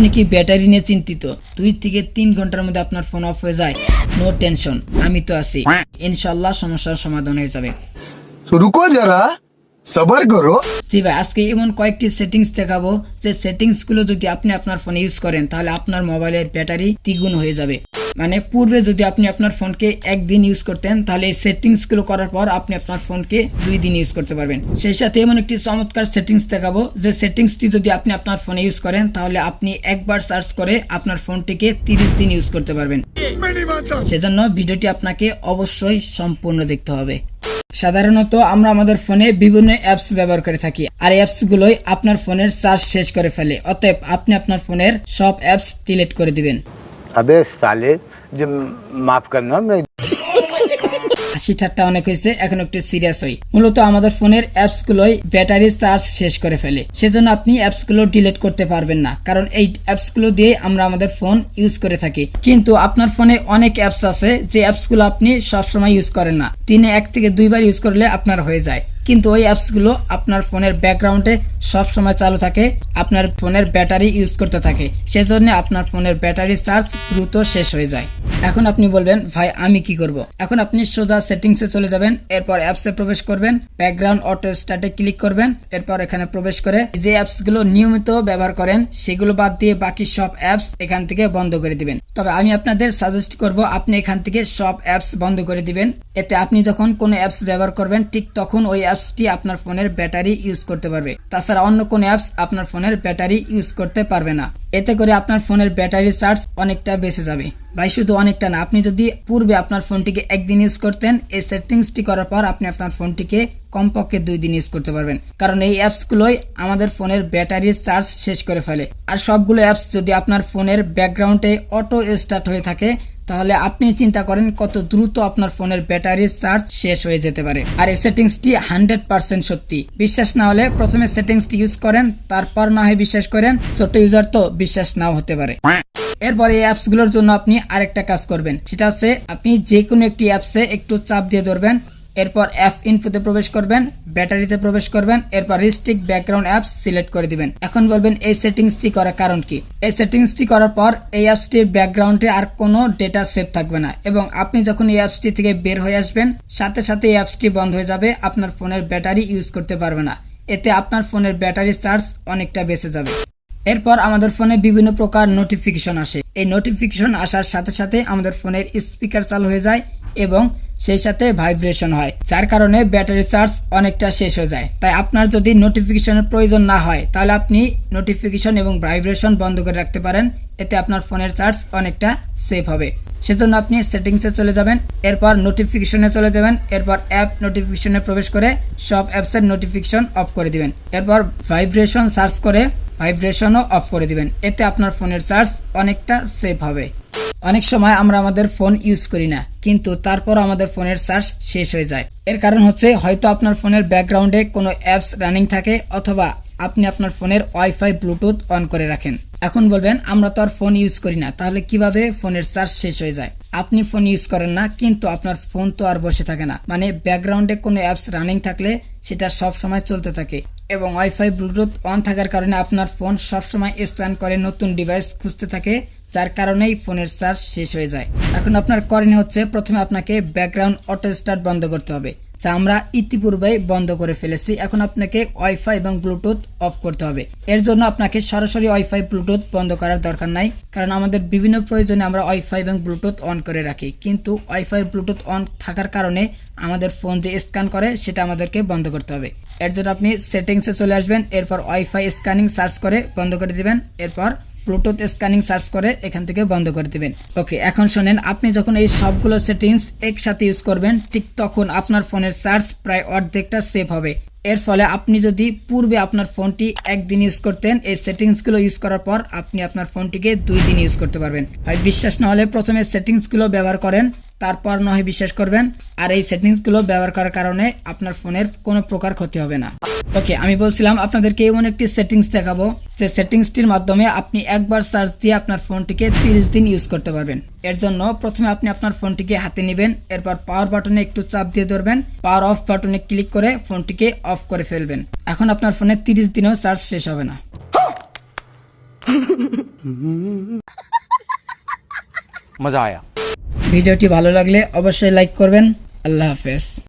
আপনি কি ব্যাটারি নিয়ে চিন্তিত? দুই থেকে তিন ঘণ্টার মধ্যে আপনার ফোন অফ হয়ে যায়। নো টেনশন আমি তো আছি। ইনশাল্লাহ সমস্যার সমাধান হয়ে যাবে। রুকো যারা সবার করো। জি ভাই আজকে এমন কয়েকটি সেটিংস দেখাবো। যে সেটিংসগুলো যদি আপনি আপনার ফোনে ইউজ করেন তাহলে আপনার মোবাইলের ব্যাটারি দ্বিগুণ হয়ে যাবে। মানে পূর্বে যদি আপনি আপনার ফোনকে একদিন ইউজ করতেন, তাহলে এই সেটিংসগুলো করার পর আপনি আপনার ফোনকে দুই দিন ইউজ করতে পারবেন। সেই সাথে এমন একটি চমৎকার সেটিংস দেখাবো, যে সেটিংসটি যদি আপনি আপনার ফোনে ইউজ করেন, তাহলে আপনি একবার সার্চ করে আপনার ফোনটিকে তিরিশ দিন ইউজ করতে পারবেন। সেজন্য ভিডিওটি আপনাকে অবশ্যই সম্পূর্ণ দেখতে হবে। সাধারণত আমরা আমাদের ফোনে বিভিন্ন অ্যাপস ব্যবহার করে থাকি, আর অ্যাপস গুলোই আপনার ফোনের চার্জ শেষ করে ফেলে, অতএব আপনি আপনার ফোনের সব অ্যাপস ডিলিট করে দিবেন। আবে সালে যে মাফ অনেক হয়েছে, এখন একটু সিরিয়াস হই। মূলত আমাদের ফোনের ব্যাটারি চার্জ শেষ করে ফেলে। সেজন্য আপনি অ্যাপসগুলো ডিলিট করতে পারবেন না, কারণ এই অ্যাপসগুলো দিয়ে আমরা আমাদের ফোন ইউজ করে থাকি। কিন্তু আপনার ফোনে অনেক অ্যাপস আছে, যে অ্যাপসগুলো আপনি সবসময় ইউজ করেন না। দিনে এক থেকে দুইবার ইউজ করলে আপনার হয়ে যায়। কিন্তু ওই অ্যাপসগুলো আপনার ফোনের ব্যাকগ্রাউন্ডে সব সময় চালু থাকে, আপনার ফোনের ব্যাটারি ইউজ করতে থাকে। সেজন্য আপনার ফোনের ব্যাটারি চার্জ দ্রুত শেষ হয়ে যায়। এখন আপনি বলবেন, ভাই, আমি কি করব? এখন আপনি সোজা সেটিংসে চলে যাবেন, এরপর অ্যাপসে প্রবেশ করবেন, ব্যাকগ্রাউন্ড অটো স্টার্টে ক্লিক করবেন, এরপর এখানে প্রবেশ করে যে অ্যাপসগুলো নিয়মিত ব্যবহার করেন, সেগুলো বাদ দিয়ে বাকি সব অ্যাপস এখান থেকে বন্ধ করে দিবেন। তবে আমি আপনাদের সাজেস্ট করব, আপনি এখান থেকে সব অ্যাপস বন্ধ করে দিবেন। এতে আপনি যখন কোনো অ্যাপস ব্যবহার করবেন, ঠিক তখন ওই অ্যাপসটি আপনার ফোনের ব্যাটারি ইউজ করতে পারবে। তাছাড়া অন্য কোনো অ্যাপস আপনার ফোনের ব্যাটারি ইউজ করতে পারবে না। এতে করে আপনার ফোনের ব্যাটারি চার্জ অনেকটা বেঁচে যাবে। ভাই, শুধু অনেকটা না, আপনি যদি পূর্বে আপনার ফোনটিকে একদিন ইউজ করতেন, এই সেটিংসটি করার পর আপনি আপনার ফোনটিকে কমপক্ষে দুই দিন ইউজ করতে পারবেন। কারণ এই অ্যাপসগুলোই আমাদের ফোনের ব্যাটারির চার্জ শেষ করে ফেলে। আর সবগুলো অ্যাপস যদি আপনার ফোনের ব্যাকগ্রাউন্ডে অটো স্টার্ট হয়ে থাকে তাহলে আপনি চিন্তা করেন কত দ্রুত আপনার ফোনের ব্যাটারি চার্জ শেষ হয়ে যেতে পারে। আর এই সেটিংসটি হান্ড্রেড পার্সেন্ট সত্যি। বিশ্বাস না হলে প্রথমে সেটিংসটি ইউজ করেন, তারপর না হয় বিশ্বাস করেন, ছোট ইউজার তো বিশ্বাস নাও হতে পারে। এরপরে এই অ্যাপসগুলোর জন্য আপনি আরেকটা কাজ করবেন। সেটা হচ্ছে আপনি যে কোনো একটি অ্যাপসে একটু চাপ দিয়ে ধরবেন এরপর অ্যাপ ইনফোতে প্রবেশ করবেন ব্যাটারিতে প্রবেশ করবেন, এরপর রিস্ট্রিক্ট ব্যাকগ্রাউন্ড অ্যাপস সিলেক্ট করে দিবেন। এখন বলবেন এই সেটিংসটি করার কারণ কি? এই সেটিংসটি করার পর এই অ্যাপসটির ব্যাকগ্রাউন্ডে আর কোনো ডেটা সেভ থাকবে না এবং আপনি যখন এই অ্যাপসটি থেকে বের হয়ে আসবেন, সাথে সাথে এই অ্যাপসটি বন্ধ হয়ে যাবে, আপনার ফোনের ব্যাটারি ইউজ করতে পারবে না। এতে আপনার ফোনের ব্যাটারি চার্জ অনেকটা বেঁচে যাবে। এরপর আমাদের ফোনে বিভিন্ন প্রকার নোটিফিকেশন আসে। এই নোটিফিকেশন আসার সাথে সাথে আমাদের ফোনের স্পিকার চালু হয়ে যায়। এবং সেই সাথে ভাইব্রেশন হয়, যার কারণে ব্যাটারি চার্জ অনেকটা শেষ হয়ে যায়। তাই আপনার যদি নোটিফিকেশনের প্রয়োজন না হয়, তাহলে আপনি নোটিফিকেশন এবং ভাইব্রেশন বন্ধ করে রাখতে পারেন। এতে আপনার ফোনের চার্জ অনেকটা সেফ হবে। সেজন্য আপনি সেটিংসে চলে যাবেন, এরপর নোটিফিকেশনে চলে যাবেন, এরপর অ্যাপ নোটিফিকেশনে প্রবেশ করে সব অ্যাপসের নোটিফিকেশন অফ করে দিবেন। এরপর ভাইব্রেশন সার্চ করে ভাইব্রেশনও অফ করে দিবেন। এতে আপনার ফোনের চার্জ অনেকটা সেফ হবে। অনেক সময় আমরা আমাদের ফোন ইউজ করি না, কিন্তু তারপর আমাদের ফোনের চার্জ শেষ হয়ে যায়। এর কারণ হচ্ছে, হয়তো আপনার ফোনের ব্যাকগ্রাউন্ডে কোনো অ্যাপস রানিং থাকে, অথবা আপনি আপনার ফোনের ওয়াইফাই ব্লুটুথ অন করে রাখেন। এখন বলবেন, আমরা তো আর ফোন ইউজ করি না, তাহলে কীভাবে ফোনের চার্জ শেষ হয়ে যায়? আপনি ফোন ইউজ করেন না, কিন্তু আপনার ফোন তো আর বসে থাকে না। মানে ব্যাকগ্রাউন্ডে কোনো অ্যাপস রানিং থাকলে সেটা সব সময় চলতে থাকে, এবং ওয়াইফাই ব্লুটুথ অন থাকার কারণে আপনার ফোন সবসময় স্ক্যান করে নতুন ডিভাইস খুঁজতে থাকে যার কারণেই ফোনের চার্জ শেষ হয়ে যায়। এখন আপনার করণীয় হচ্ছে প্রথমে আপনাকে ব্যাকগ্রাউন্ড অটো স্টার্ট বন্ধ করতে হবে, যা আমরা ইতিপূর্বেই বন্ধ করে ফেলেছি। এখন আপনাকে ওয়াইফাই এবং ব্লুটুথ অফ করতে হবে। এর জন্য আপনাকে সরাসরি ওয়াইফাই, ব্লুটুথ বন্ধ করার দরকার নাই, কারণ আমাদের বিভিন্ন প্রয়োজনে আমরা ওয়াইফাই এবং ব্লুটুথ অন করে রাখি। কিন্তু ওয়াইফাই, ব্লুটুথ অন থাকার কারণে আমাদের ফোন যে স্ক্যান করে, সেটা আমাদেরকে বন্ধ করতে হবে। এর জন্য আপনি সেটিংসে চলে আসবেন, এরপর ওয়াইফাই স্ক্যানিং সার্চ করে বন্ধ করে দিবেন, এরপর ব্লুটুথ স্ক্যানিং সার্চ করে এখান থেকে বন্ধ করে দিবেন। ওকে এখন শোনেন, আপনি যখন এই সবগুলো সেটিংস একসাথে ইউজ করবেন, ঠিক তখন আপনার ফোনের চার্জ প্রায় অর্ধেকটা সেভ হবে। এর ফলে আপনি যদি পূর্বে আপনার ফোনটি একদিন ইউজ করতেন, এই সেটিংসগুলো ইউজ করার পর আপনি আপনার ফোনটিকে দুই দিন ইউজ করতে পারবেন। ভাই, বিশ্বাস না হলে প্রথমে সেটিংসগুলো ব্যবহার করেন, তারপর না হয় বিশ্বাস করবেন, আর এই সেটিংসগুলো ব্যবহার করার কারণে আপনার ফোনের কোনো প্রকার ক্ষতি হবে না। ওকে আমি বলছিলাম আপনাদেরকে এমন একটি সেটিংস দেখাবো যে সেটিংসটির মাধ্যমে আপনি একবার সার্চ দিয়ে আপনার ফোনটিকে তিরিশ দিন ইউজ করতে পারবেন। এর জন্য প্রথমে আপনি আপনার ফোনটিকে হাতে নেবেন এরপর পাওয়ার বাটনে একটু চাপ দিয়ে ধরবেন পাওয়ার অফ বাটনে ক্লিক করে ফোনটিকে অফ করে ফেলবেন। এখন আপনার ফোনে তিরিশ দিনেও চার্জ শেষ হবে না। মজা আয়া। ভিডিওটি ভালো লাগলে অবশ্যই লাইক করবেন। আল্লাহ হাফেজ।